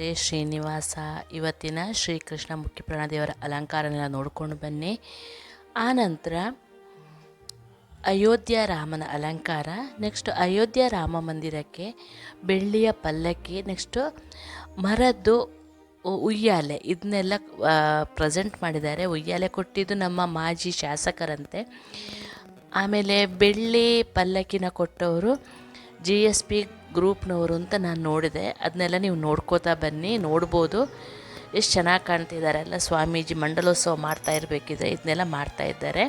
ರೇ ಶ್ರೀನಿವಾಸ, ಇವತ್ತಿನ ಶ್ರೀಕೃಷ್ಣ ಮುಖ್ಯ ದೇವರ ಅಲಂಕಾರನೆಲ್ಲ ನೋಡ್ಕೊಂಡು ಬನ್ನಿ. ಆನಂತರ ಅಯೋಧ್ಯ ರಾಮನ ಅಲಂಕಾರ ನೆಕ್ಸ್ಟ್ ಅಯೋಧ್ಯ ರಾಮ ಮಂದಿರಕ್ಕೆ, ಬೆಳ್ಳಿಯ ಪಲ್ಲಕ್ಕಿ ನೆಕ್ಸ್ಟು ಮರದ್ದು ಉಯ್ಯಾಲೆ. ಇದನ್ನೆಲ್ಲ ಪ್ರೆಸೆಂಟ್ ಮಾಡಿದ್ದಾರೆ. ಉಯ್ಯಾಲೆ ಕೊಟ್ಟಿದ್ದು ನಮ್ಮ ಮಾಜಿ ಶಾಸಕರಂತೆ. ಆಮೇಲೆ ಬೆಳ್ಳಿ ಪಲ್ಲಕ್ಕಿನ ಕೊಟ್ಟವರು ಜಿ ಎಸ್ ಪಿ ಗ್ರೂಪ್ನವರು ಅಂತ ನಾನು ನೋಡಿದೆ. ಅದನ್ನೆಲ್ಲ ನೀವು ನೋಡ್ಕೋತಾ ಬನ್ನಿ, ನೋಡ್ಬೋದು. ಎಷ್ಟು ಚೆನ್ನಾಗಿ ಕಾಣ್ತಿದ್ದಾರೆ ಎಲ್ಲ ಸ್ವಾಮೀಜಿ, ಮಂಡಲೋತ್ಸವ ಮಾಡ್ತಾ ಇರಬೇಕಿದೆ ಇದನ್ನೆಲ್ಲ ಮಾಡ್ತಾ ಇದ್ದಾರೆ.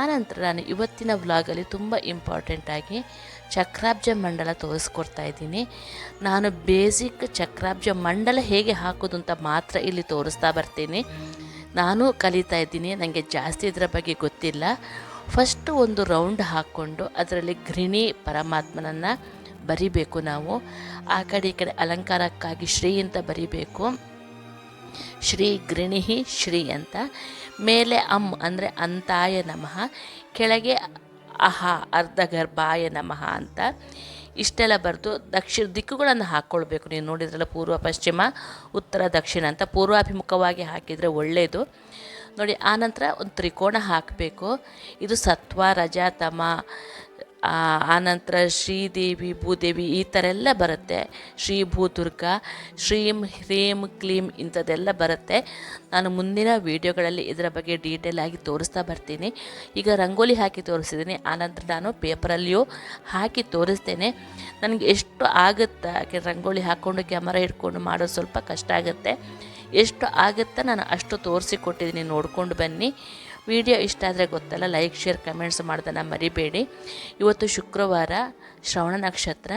ಆನಂತರ ನಾನು ಇವತ್ತಿನ ವ್ಲಾಗಲ್ಲಿ ತುಂಬ ಇಂಪಾರ್ಟೆಂಟಾಗಿ ಚಕ್ರಾಬ್ಜ ಮಂಡಲ ತೋರಿಸ್ಕೊಡ್ತಾ ಇದ್ದೀನಿ. ನಾನು ಬೇಸಿಕ್ ಚಕ್ರಾಬ್ಜ ಮಂಡಲ ಹೇಗೆ ಹಾಕೋದು ಅಂತ ಮಾತ್ರ ಇಲ್ಲಿ ತೋರಿಸ್ತಾ ಬರ್ತೀನಿ. ನಾನು ಕಲಿತಾ ಇದ್ದೀನಿ ನನಗೆ ಜಾಸ್ತಿ ಇದರ ಬಗ್ಗೆ ಗೊತ್ತಿಲ್ಲ. ಫಸ್ಟು ಒಂದು ರೌಂಡ್ ಹಾಕ್ಕೊಂಡು ಅದರಲ್ಲಿ ಗೃಹಿಣಿ ಪರಮಾತ್ಮನನ್ನು ಬರಿಬೇಕು ನಾವು. ಆ ಕಡೆ ಈ ಕಡೆ ಅಲಂಕಾರಕ್ಕಾಗಿ ಶ್ರೀ ಅಂತ ಬರಿಬೇಕು. ಶ್ರೀ ಗೃಣಿಹಿ ಶ್ರೀ ಅಂತ. ಮೇಲೆ ಅಮ್ ಅಂದರೆ ಅಂತಾಯ ನಮಃ. ಕೆಳಗೆ ಅಹ ಅರ್ಧ ಗರ್ಭಾಯ ನಮಃ ಅಂತ. ಇಷ್ಟೆಲ್ಲ ಬರೆದು ದಕ್ಷಿಣ ದಿಕ್ಕುಗಳನ್ನು ಹಾಕ್ಕೊಳ್ಬೇಕು. ನೀವು ನೋಡಿದ್ರಲ್ಲ ಪೂರ್ವ, ಪಶ್ಚಿಮ, ಉತ್ತರ, ದಕ್ಷಿಣ ಅಂತ. ಪೂರ್ವಾಭಿಮುಖವಾಗಿ ಹಾಕಿದರೆ ಒಳ್ಳೆಯದು ನೋಡಿ ಆನಂತರ ಒಂದು ತ್ರಿಕೋಣ ಹಾಕಬೇಕು. ಇದು ಸತ್ವ, ರಜಾ, ತಮ. ಆನಂತರ ಶ್ರೀದೇವಿ, ಭೂದೇವಿ ಈ ಥರ ಎಲ್ಲ ಬರುತ್ತೆ. ಶ್ರೀ ಭೂದುರ್ಗ, ಶ್ರೀಂ ಹ್ರೀಂ ಕ್ಲೀಂ ಇಂಥದ್ದೆಲ್ಲ ಬರುತ್ತೆ. ನಾನು ಮುಂದಿನ ವೀಡಿಯೋಗಳಲ್ಲಿ ಇದರ ಬಗ್ಗೆ ಡೀಟೇಲ್ ಆಗಿ ತೋರಿಸ್ತಾ ಬರ್ತೀನಿ. ಈಗ ರಂಗೋಲಿ ಹಾಕಿ ತೋರಿಸಿದ್ದೀನಿ. ಆನಂತರ ನಾನು ಪೇಪರಲ್ಲಿಯೂ ಹಾಕಿ ತೋರಿಸ್ತೇನೆ. ನನಗೆ ಎಷ್ಟು ಆಗುತ್ತೆ ಯಾಕೆ ರಂಗೋಲಿ ಹಾಕ್ಕೊಂಡು ಕ್ಯಾಮರಾ ಹಿಡ್ಕೊಂಡು ಮಾಡೋದು ಸ್ವಲ್ಪ ಕಷ್ಟ ಆಗುತ್ತೆ. ಎಷ್ಟು ಆಗುತ್ತೆ ನಾನು ಅಷ್ಟು ತೋರಿಸಿ ಕೊಟ್ಟಿದ್ದೀನಿ ನೋಡ್ಕೊಂಡು ಬನ್ನಿ. ವಿಡಿಯೋ ಇಷ್ಟ ಆದರೆ ಗೊತ್ತಲ್ಲ ಲೈಕ್ ಶೇರ್ ಕಮೆಂಟ್ಸ್ ಮಾಡೋದನ್ನು ಮರಿಬೇಡಿ. ಇವತ್ತು ಶುಕ್ರವಾರ ಶ್ರವಣ ನಕ್ಷತ್ರ.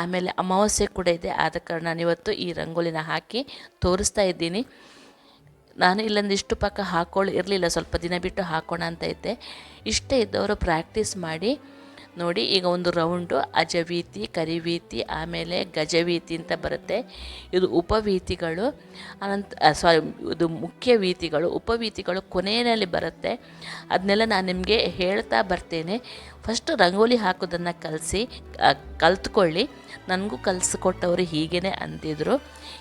ಆಮೇಲೆ ಅಮಾವಾಸ್ಯೆ ಕೂಡ ಇದೆ, ಆದ ಕಾರಣ ನಾನು ಇವತ್ತು ಈ ರಂಗೋಲಿನ ಹಾಕಿ ತೋರಿಸ್ತಾ ಇದ್ದೀನಿ. ನಾನು ಇಲ್ಲೊಂದಿಷ್ಟು ಪಕ್ಕ ಹಾಕೊಳ್ಳಿ, ಇರಲಿಲ್ಲ, ಸ್ವಲ್ಪ ದಿನ ಬಿಟ್ಟು ಹಾಕೋಣ ಅಂತ ಇದ್ದೆ. ಇಷ್ಟ ಇದ್ದವರು ಪ್ರಾಕ್ಟೀಸ್ ಮಾಡಿ ನೋಡಿ, ಈಗ ಒಂದು ರೌಂಡು ಅಜವೀತಿ, ಕರಿವೀತಿ, ಆಮೇಲೆ ಗಜವೀತಿ ಅಂತ ಬರುತ್ತೆ. ಇದು ಉಪವೀತಿಗಳು, ಅನಂತ ಸಾರಿ ಇದು ಮುಖ್ಯ ವೀತಿಗಳು. ಉಪವೀತಿಗಳು ಕೊನೆಯಲ್ಲಿ ಬರುತ್ತೆ. ಅದನ್ನೆಲ್ಲ ನಾನು ನಿಮಗೆ ಹೇಳ್ತಾ ಬರ್ತೇನೆ. ಫಸ್ಟ್ ರಂಗೋಲಿ ಹಾಕೋದನ್ನು ಕಲಿಸಿ ಕಲ್ತ್ಕೊಳ್ಳಿ. ನನಗೂ ಕಲಿಸ್ಕೊಟ್ಟವರು ಹೀಗೇ ಅಂತಿದ್ರು.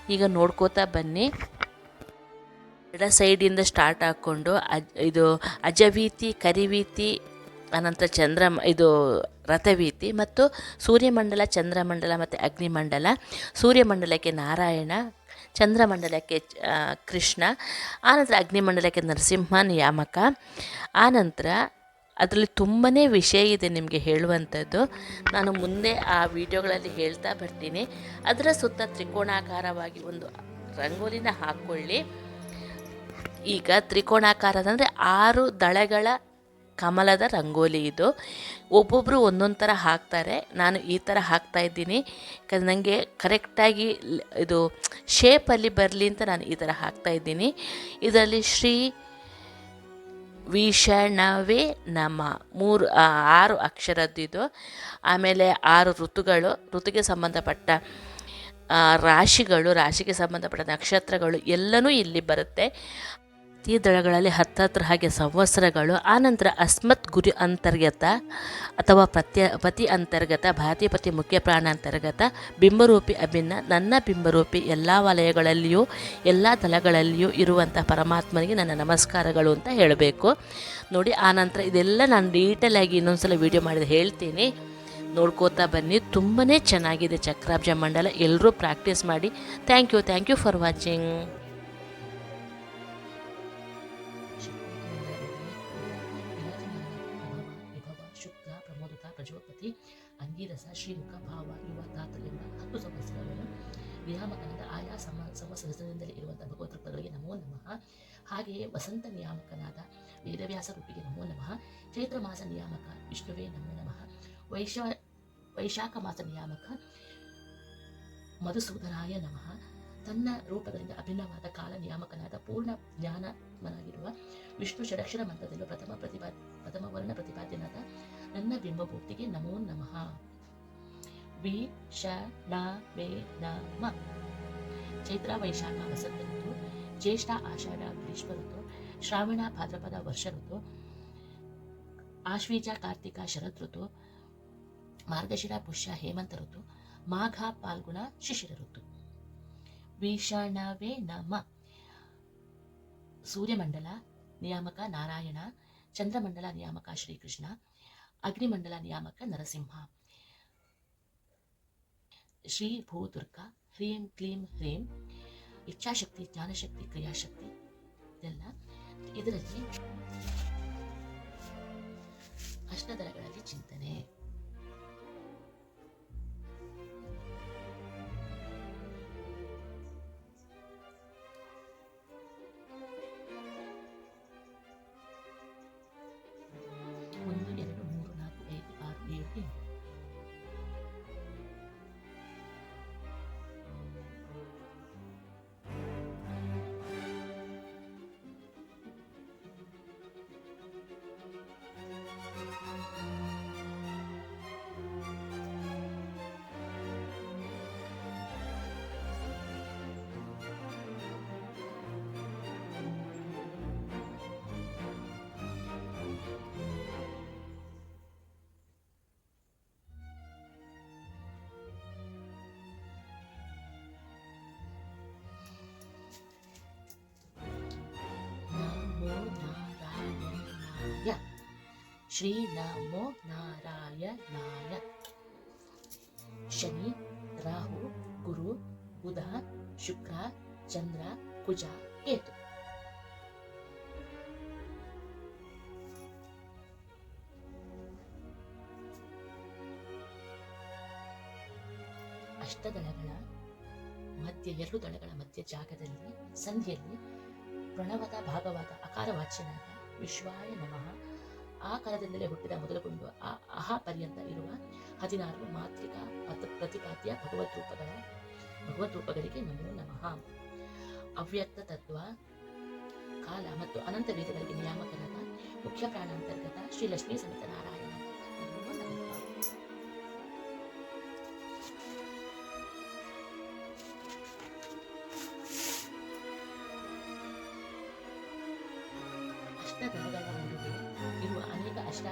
ಈಗ ನೋಡ್ಕೋತಾ ಬನ್ನಿ. ಎಡ ಸೈಡಿಂದ ಸ್ಟಾರ್ಟ್ ಹಾಕ್ಕೊಂಡು ಅಜ್, ಇದು ಅಜವೀತಿ, ಕರಿವೀತಿ ಅನಂತರ ಚಂದ್ರ ಇದು ರಥವೀತಿ ಮತ್ತು ಸೂರ್ಯಮಂಡಲ, ಚಂದ್ರಮಂಡಲ ಮತ್ತು ಅಗ್ನಿಮಂಡಲ. ಸೂರ್ಯಮಂಡಲಕ್ಕೆ ನಾರಾಯಣ, ಚಂದ್ರಮಂಡಲಕ್ಕೆ ಕೃಷ್ಣ, ಆನಂತರ ಅಗ್ನಿಮಂಡಲಕ್ಕೆ ನರಸಿಂಹ, ನಿಯಾಮಕ. ಆನಂತರ ಅದರಲ್ಲಿ ತುಂಬಾ ವಿಷಯ ಇದೆ ನಿಮಗೆ ಹೇಳುವಂಥದ್ದು. ನಾನು ಮುಂದೆ ಆ ವಿಡಿಯೋಗಳಲ್ಲಿ ಹೇಳ್ತಾ ಬರ್ತೀನಿ. ಅದರ ಸುತ್ತ ತ್ರಿಕೋಣಾಕಾರವಾಗಿ ಒಂದು ರಂಗೋಲಿನ ಹಾಕ್ಕೊಳ್ಳಿ. ಈಗ ತ್ರಿಕೋಣಾಕಾರದಂದರೆ ಆರು ದಳಗಳ ಕಮಲದ ರಂಗೋಲಿ ಇದು. ಒಬ್ಬೊಬ್ಬರು ಒಂದೊಂದು ಥರ ಹಾಕ್ತಾರೆ. ನಾನು ಈ ಥರ ಹಾಕ್ತಾ ಇದ್ದೀನಿ. ಯಾಕಂದರೆ ನನಗೆ ಕರೆಕ್ಟಾಗಿ ಇದು ಶೇಪಲ್ಲಿ ಬರಲಿ ಅಂತ ನಾನು ಈ ಥರ ಹಾಕ್ತಾ ಇದ್ದೀನಿ. ಇದರಲ್ಲಿ ಶ್ರೀ ವಿಷಣವೇ ನಮ. ಮೂರು ಆರು ಆರು ಅಕ್ಷರದ್ದಿದು ಆಮೇಲೆ ಆರು ಋತುಗಳು. ಋತುಗೆ ಸಂಬಂಧಪಟ್ಟ ರಾಶಿಗಳು, ರಾಶಿಗೆ ಸಂಬಂಧಪಟ್ಟ ನಕ್ಷತ್ರಗಳು ಎಲ್ಲನೂ ಇಲ್ಲಿ ಬರುತ್ತೆ. ಈ ದಳಗಳಲ್ಲಿ ಹತ್ತತ್ರ ಹಾಗೆ ಸಂವತ್ಸರಗಳು ಆನಂತರ ಅಸ್ಮತ್ ಗುರಿ ಅಂತರ್ಗತ ಅಥವಾ ಪ್ರತ್ಯ ಪತಿ ಅಂತರ್ಗತ ಭಾರತೀಯಪತಿ ಮುಖ್ಯ ಪ್ರಾಣ ಅಂತರ್ಗತ, ಬಿಂಬರೂಪಿ ಅಭಿನ್ನ, ನನ್ನ ಬಿಂಬರೂಪಿ, ಎಲ್ಲ ವಲಯಗಳಲ್ಲಿಯೂ, ಎಲ್ಲ ದಳಗಳಲ್ಲಿಯೂ ಇರುವಂಥ ಪರಮಾತ್ಮನಿಗೆ ನನ್ನ ನಮಸ್ಕಾರಗಳು ಅಂತ ಹೇಳಬೇಕು. ನೋಡಿ ಆನಂತರ ಇದೆಲ್ಲ ನಾನು ಡೀಟೇಲಾಗಿ ಇನ್ನೊಂದ್ಸಲ ವೀಡಿಯೋ ಮಾಡಿದ ಹೇಳ್ತೀನಿ. ನೋಡ್ಕೋತಾ ಬನ್ನಿ ತುಂಬಾ ಚೆನ್ನಾಗಿದೆ ಚಕ್ರಾಬ್ಜ ಮಂಡಲ. ಎಲ್ಲರೂ ಪ್ರಾಕ್ಟೀಸ್ ಮಾಡಿ. Thank you thank you for watching Angirasa ಶ್ರೀಮುಖ ಭಾವ ಯುವ ತಾತಲೆಂಬ ಹತ್ತು ಸಂವತ್ಸರಗಳು ನಿಯಾಮಕನಾದ ಆಯಾ ಸಮ, ಸಂವತ್ಸರದಿಂದಲೇ ಇರುವಂಥ ಭಗವತೃಪಗಳಿಗೆ ನಮೋ ನಮಃ. ಹಾಗೆಯೇ ವಸಂತ ನಿಯಾಮಕನಾದ ವೇದವ್ಯಾಸ ರೂಪಿಗೆ ನಮೋ ನಮಃ. ಚೈತ್ರ ಮಾಸ ನಿಯಾಮಕ ವಿಷ್ಣುವೇ ನಮೋ ನಮಃ. ವೈಶ, ವೈಶಾಖ ಮಾಸ ನಿಯಾಮಕ ಮಧುಸೂದನಾಯ ನಮಃ. ತನ್ನ ರೂಪಗಳಿಂದ ಅಭಿನ್ನವಾದ ಕಾಲ ನಿಯಾಮಕನಾದ ಪೂರ್ಣ ಜ್ಞಾನಮನಾಗಿರುವ ವಿಷ್ಣು ಷಡಕ್ಷರ ಮಂತ್ರದಲ್ಲಿ ಪ್ರಥಮ ಪ್ರತಿಪಾ ಪ್ರಥಮ ವರ್ಣ ಪ್ರತಿಪಾದ್ಯನಾದ ನನ್ನ ಬಿಂಬಭೂಕ್ತಿಗೆ ನಮೋ ನಮಃ. ವಿ ಚೈತ್ರ ವೈಶಾಖ, ವಸಂತ ಋತು, ಜ್ಯೇಷ್ಠ ಆಷಾಢ, ಗ್ರೀಷ್ಮ ಋತು, ಶ್ರಾವಣ, ಭಾದ್ರಪದ, ವರ್ಷ ಋತು, ಆಶ್ವೀಜ, ಕಾರ್ತಿಕ, ಶರತ್ ಋತು, ಮಾರ್ಗಶಿರ, ಪುಷ್ಯ, ಹೇಮಂತ ಋತು, ಮಾಘ, ಪಾಲ್ಗುಣ, ಶಿಶಿರ ಋತು. ವಿಷಣವೇ ನಮ. ಸೂರ್ಯಮಂಡಲ, ನಿಯಾಮಕ, ನಾರಾಯಣ, ಚಂದ್ರಮಂಡಲ, ನಿಯಾಮಕ, ಶ್ರೀಕೃಷ್ಣ, ಅಗ್ನಿಮಂಡಲ, ನಿಯಾಮಕ, ನರಸಿಂಹ. ಶ್ರೀ ಭೂದುರ್ಗಾ ಹ್ರೀಂ ಕ್ಲೀಂ ಹ್ರೀಂ ಇಚ್ಛಾಶಕ್ತಿ ಜ್ಞಾನಶಕ್ತಿ ಕ್ರಿಯಾಶಕ್ತಿ ಇದೆಲ್ಲ ಇದರಲ್ಲಿ ಅಷ್ಟದಳಗಳಲ್ಲಿ ಚಿಂತನೆ. ಶ್ರೀ ನಮೋ ನಾರಾಯಣಾಯ. ಶನಿ, ರಾಹು, ಗುರು, ಬುಧ, ಶುಕ್ರ, ಚಂದ್ರ, ಕುಜ, ಕೇತು. ಅಷ್ಟದಳಗಳ ಮಧ್ಯ ಎರಡು ದಳಗಳ ಮಧ್ಯ ಜಾಗದಲ್ಲಿ, ಸಂಧಿಯಲ್ಲಿ, ಪ್ರಣವದ ಭಾಗವಾದ ಅಕಾರವಾಚ್ಯನಾದ ವಿಶ್ವಾಯ ನಮಃ. ಆ ಕಾಲದಿಂದಲೇ ಹುಟ್ಟಿದ ಮೊದಲುಗೊಂಡು ಆ ಅಹ ಪರ್ಯಂತ ಇರುವ ಹದಿನಾರು ಮಾತೃಕ ಪ್ರತಿಪಾದ್ಯ ಭಗವದ್ ರೂಪಗಳ ಭಗವದ್ ರೂಪಗಳಿಗೆ ನಮೋ ನಮಃ. ಅವ್ಯಕ್ತ ತತ್ವ, ಕಾಲ ಮತ್ತು ಅನಂತ ವೇದಗಳಿಗೆ ನಿಯಾಮಕರಾದ ಮುಖ್ಯ ಪ್ರಾಣಾಂತರ್ಗತ ಶ್ರೀ ಲಕ್ಷ್ಮೀ ಸಮಿತ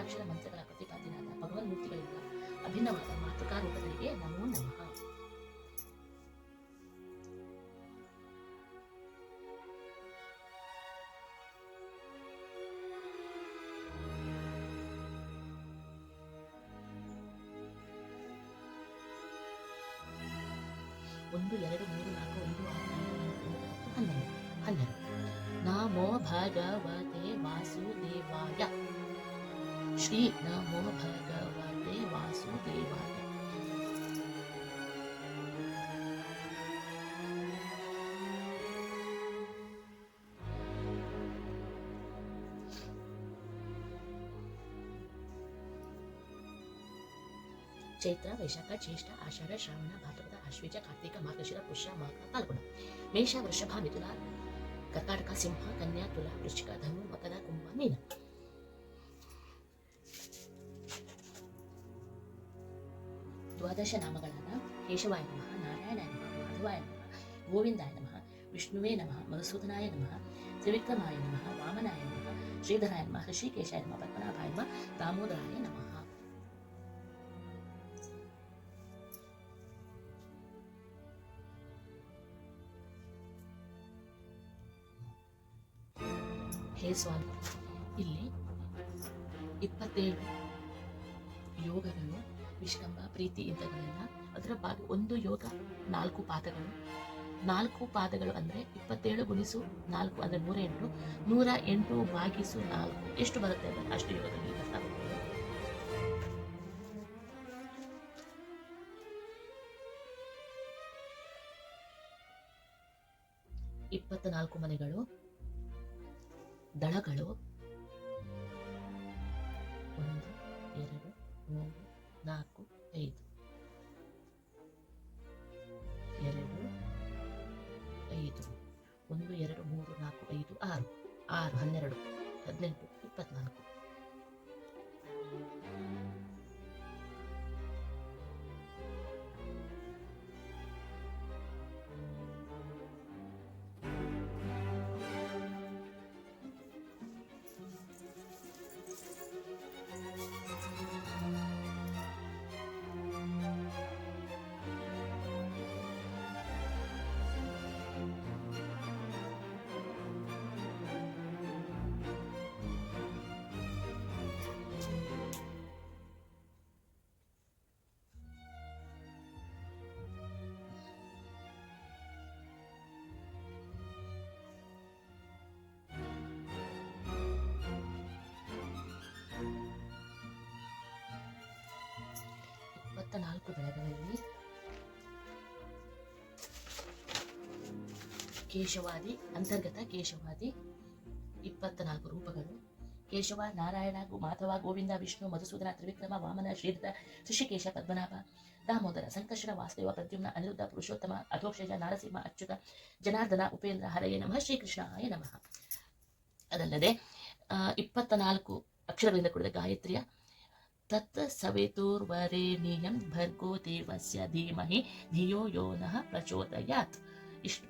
ಅನೇಕ ಅಷ್ಟಾಕ್ಷರ ಮಂತ್ರಗಳ ಪ್ರತಿಪಾದ್ಯನಾದ ಭಗವನ್ ಮೂರ್ತಿಗಳಿಂದ ಅಭಿನ್ನವಾದ ಮಾತೃಕಾ ರೂಪಗಳಿಗೆ ನಮೋ ನಮಃ. ಚೈತ್ರ ವೈಶಾಖ ಜ್ಯೇಷ್ಠ ಆಷಾಢ ಶ್ರಾವಣ ಭಾದ್ರಪದ ಆಶ್ವೇಜ ಕಾರ್ತಿಕ ಮಾರ್ಗಶಿರ ಪುಷ್ಯ ಮಾಘ ಫಾಲ್ಗುಣ ಮೇಷ ವೃಷಭ ಮಿಥುನ ಕರ್ಕಾಟಕ ಸಿಂಹ ಕನ್ಯಾ ತುಲಾ ವೃಶ್ಚಿಕ ಧನು ಮಕರ ಕುಂಭ ಮೀನ ದ್ವಾದಶ ನಾಮಗಳಾದ ಕೇಶವಾಯ ನಮಃ ನಾರಾಯಣಾಯ ನಮಃ ಮಾಧವಾಯ ನಮಃ ಗೋವಿಂದಾಯ ನಮಃ ವಿಷ್ಣುವೇ ನಮಃ ಮಧುಸೂದನಾಯ ನಮಃ ತ್ರಿವಿಕ್ರಮಾಯ ನಮಃ ವಾಮನಾಯ ನಮಃ ಶ್ರೀಧರಾಯ ನಮಃ ಋಷಿಕೇಶಾಯ ನಮಃ ಪದ್ಮನಾಭಾಯ ನಮಃ ದಾಮೋದರಾಯ ನಮಃ ಹೇ ಸ್ವಾಮಿ ಇಲ್ಲಿ ಇಪ್ಪತ್ತೇಳು ಯೋಗಗಳು ವಿಷ್ಕಂಬ ಪ್ರೀತಿ ಇಂಥಗಳೆಲ್ಲ ಅದರ ಭಾಗ ಒಂದು ಯೋಗ, ನಾಲ್ಕು ಪಾದಗಳು. ನಾಲ್ಕು ಪಾದಗಳು ಅಂದರೆ ಇಪ್ಪತ್ತೇಳು ಗುಣಿಸು ನಾಲ್ಕು ಅಂದರೆ ನೂರ ಎಂಟು. ನೂರ ಎಂಟು ಭಾಗಿಸು ನಾಲ್ಕು. ಎಷ್ಟು ಬರುತ್ತೆ ಅಂದರೆ ಅಷ್ಟು ಯೋಗದಲ್ಲಿ ಇಪ್ಪತ್ತ ನಾಲ್ಕು ಮನೆಗಳು ದಳಗಳು? ಒಂದು, ಎರಡು, ಮೂರು, ನಾಲ್ಕು, ಐದು. ಎರಡು, ಐದು. ಒಂದು, ಎರಡು, ಮೂರು, ನಾಲ್ಕು, ಐದು, ಆರು. ಆರು, ಹನ್ನೆರಡು, ಹದಿನೆಂಟು, ಇಪ್ಪತ್ನಾಲ್ಕು. ನಾಲ್ಕು ಬೆಳೆಗಳಲ್ಲಿ ಕೇಶವಾದಿ, ಅಂತರ್ಗತ ಕೇಶವಾದಿ ಇಪ್ಪತ್ತ ನಾಲ್ಕು ರೂಪಗಳು. ಕೇಶವ, ನಾರಾಯಣ, ಮಾಧವ, ಗೋವಿಂದ, ವಿಷ್ಣು, ಮಧುಸೂದನ, ತ್ರಿವಿಕ್ರಮ, ವಾಮನ, ಶ್ರೀಧರ, ಋಷಿಕೇಶ, ಪದ್ಮನಾಭ, ದಾಮೋದರ, ಸಂಕರ್ಷಣ, ವಾಸುದೇವ, ಪ್ರದ್ಯುಮ್ನ, ಅನಿರುದ್ಧ, ಪುರುಷೋತ್ತಮ ಅಧೋಕ್ಷಜ ನಾರಸಿಂಹ, ಅಚ್ಯುತ, ಜನಾರ್ದನ, ಉಪೇಂದ್ರ, ಹರಯೇ ನಮಃ, ಶ್ರೀಕೃಷ್ಣಾಯ ನಮಃ. ಅದಲ್ಲದೆ ಇಪ್ಪತ್ತ ನಾಲ್ಕು ಅಕ್ಷರಗಳಿಂದ ಕೂಡಿದ ಗಾಯತ್ರಿಯ तत्सवितुर्वरेण्यं भर्गो देवस्य धीमहि धियो यो नः प्रचोदयात्। इष्ट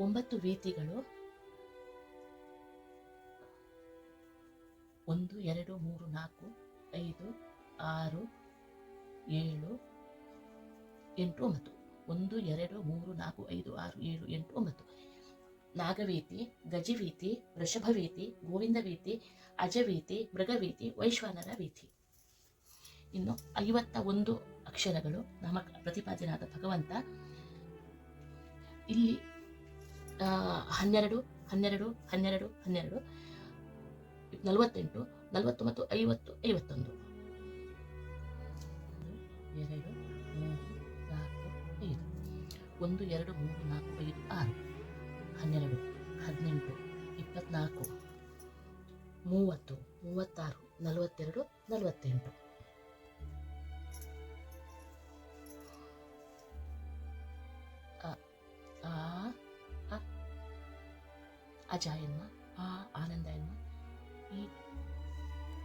ಒಂಬತ್ತು ರೀತಿಗಳು. ಒಂದು, ಎರಡು, ಮೂರು, ನಾಲ್ಕು, ಐದು, ಆರು, ಏಳು, ಎಂಟು, ಒಂಬತ್ತು. ಒಂದು, ಎರಡು, ಮೂರು, ನಾಲ್ಕು, ಐದು, ಆರು, ಏಳು, ಎಂಟು, ಒಂಬತ್ತು. ನಾಗವೀತಿ, ಗಜವೀತಿ, ವೃಷಭವೀತಿ, ಗೋವಿಂದವೀತಿ, ಅಜವೀತಿ, ಮೃಗವೀತಿ, ವೈಶ್ವಾನರ ವೀತಿ. ಇನ್ನು ಐವತ್ತ ಒಂದು ಅಕ್ಷರಗಳು ನಮ್ಮ ಪ್ರತಿಪಾದನಾದ ಭಗವಂತ. ಇಲ್ಲಿ ಹನ್ನೆರಡು ಹನ್ನೆರಡು ಹನ್ನೆರಡು ಹನ್ನೆರಡು, ನಲವತ್ತೆಂಟು, ನಲವತ್ತೊಂಬತ್ತು, ಐವತ್ತು, ಐವತ್ತೊಂದು. ಎರಡು ಮೂರು ನಾಲ್ಕು ಐದು. ಒಂದು, ಎರಡು, ಮೂರು, ನಾಲ್ಕು, ಐದು, ಆರು. ಹನ್ನೆರಡು, ಹದಿನೆಂಟು, ಇಪ್ಪತ್ನಾಲ್ಕು, ಮೂವತ್ತು, ಮೂವತ್ತಾರು, ನಲವತ್ತೆರಡು, ನಲವತ್ತೆಂಟು. ಆ അജായെന്ന ആ ആനന്ദ എന്ന ഈ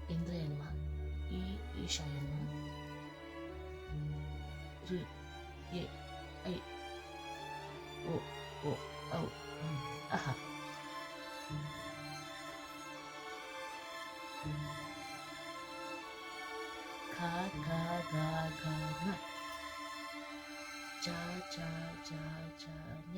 ഇന്ദ്ര എന്ന ഈ ഈശ എന്ന ഓ ഓ ഔ അഹ ഖ ഖ ഗ ഗ ന. ച ച ച ച ഞ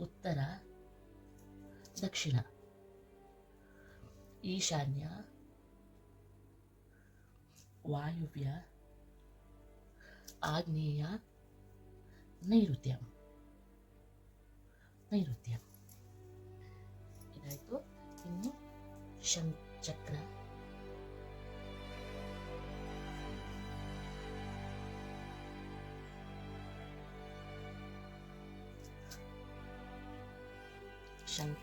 ಉತ್ತರ ದಕ್ಷಿಣ. ಈಶಾನ್ಯ ವಾಯುವ್ಯ ಆಗ್ನೇಯ ನೈಋತ್ಯ. ನೈಋತ್ಯ. ಇದಾಯಿತು. ಇನ್ನು ಶಂ ಚಕ್ರ. Saan?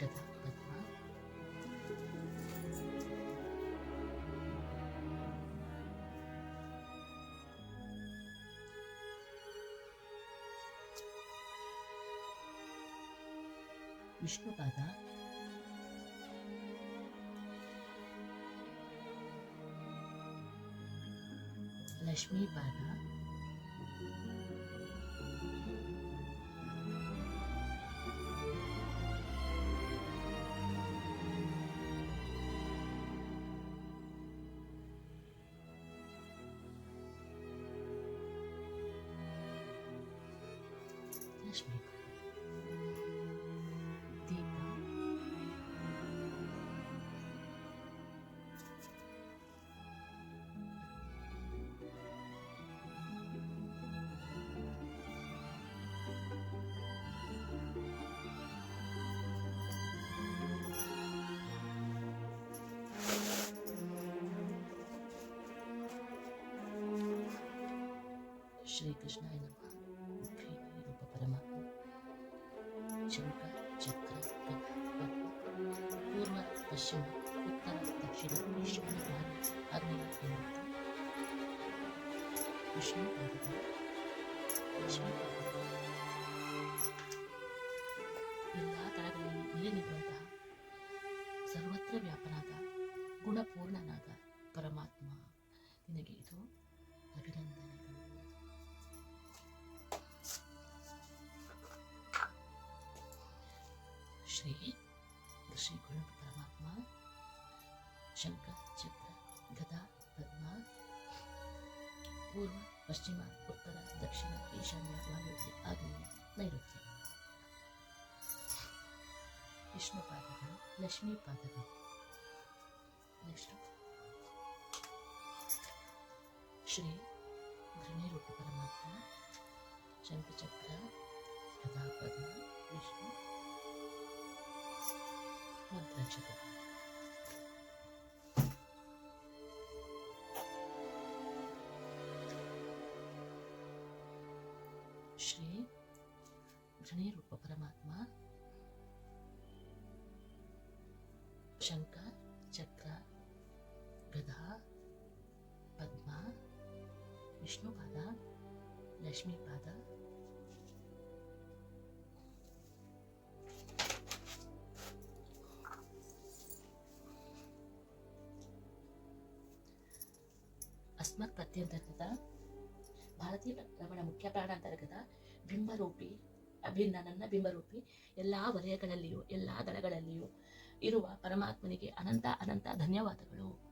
కదా పద్మ విష్ణు కదా లక్ష్మీ బాధ ತ್ರಿವೇಣಿ ರೂಪ ಪರಮಾತ್ಮ ಶಂಕ ಚಕ್ರ ಗದ, ಪದ್ಮ, ಪೂರ್ವ ಪಶ್ಚಿಮ ಉತ್ತರ ದಕ್ಷಿಣ ಈಶಾನ್ಯ ಭಾರತ ಆಗ್ನೇಯ ನೈಋತ್ಯ ವಿಷ್ಣು ಪಾದದ ಶ್ರೀ ಶ್ರೀ ಗುರು ಪರಮಾತ್ಮ ಶಂಕ ಚಕ್ರ ಗದಾ ಪದ್ಮ ಪೂರ್ವ ಪಶ್ಚಿಮ ಉತ್ತರ ದಕ್ಷಿಣ ಈಶಾನ್ಯ ವಾಯುವ್ಯ ಆಗ್ನೇಯ ನೈಋತ್ಯ ವಿಷ್ಣು ಪಾದಗಳು ಲಕ್ಷ್ಮೀ ಪಾದಗಳು ನೆಕ್ಸ್ಟ್ ಶ್ರೀ ಗೃಣಿರೂಪ ಪರಮಾತ್ಮ ಶಂಖಚಕ್ರ Mexico. श्री घृणी रूप परमात्मा शंकर चक्र गधा पद्मा विष्णु पादा ಅಸ್ಮತ್ ಪ್ರತ್ಯಂತರ್ಗತ ಭಾರತೀಯ ರಮಣ ಮುಖ್ಯ ಪ್ರಾಣ ಅಂತರ್ಗತ ಬಿಂಬರೂಪಿ, ಅಭಿನ್ನ ನನ್ನ ಬಿಂಬರೂಪಿ, ಎಲ್ಲ ವಲಯಗಳಲ್ಲಿಯೂ, ಎಲ್ಲ ದಳಗಳಲ್ಲಿಯೂ ಇರುವ ಪರಮಾತ್ಮನಿಗೆ ಅನಂತ ಅನಂತ ಧನ್ಯವಾದಗಳು.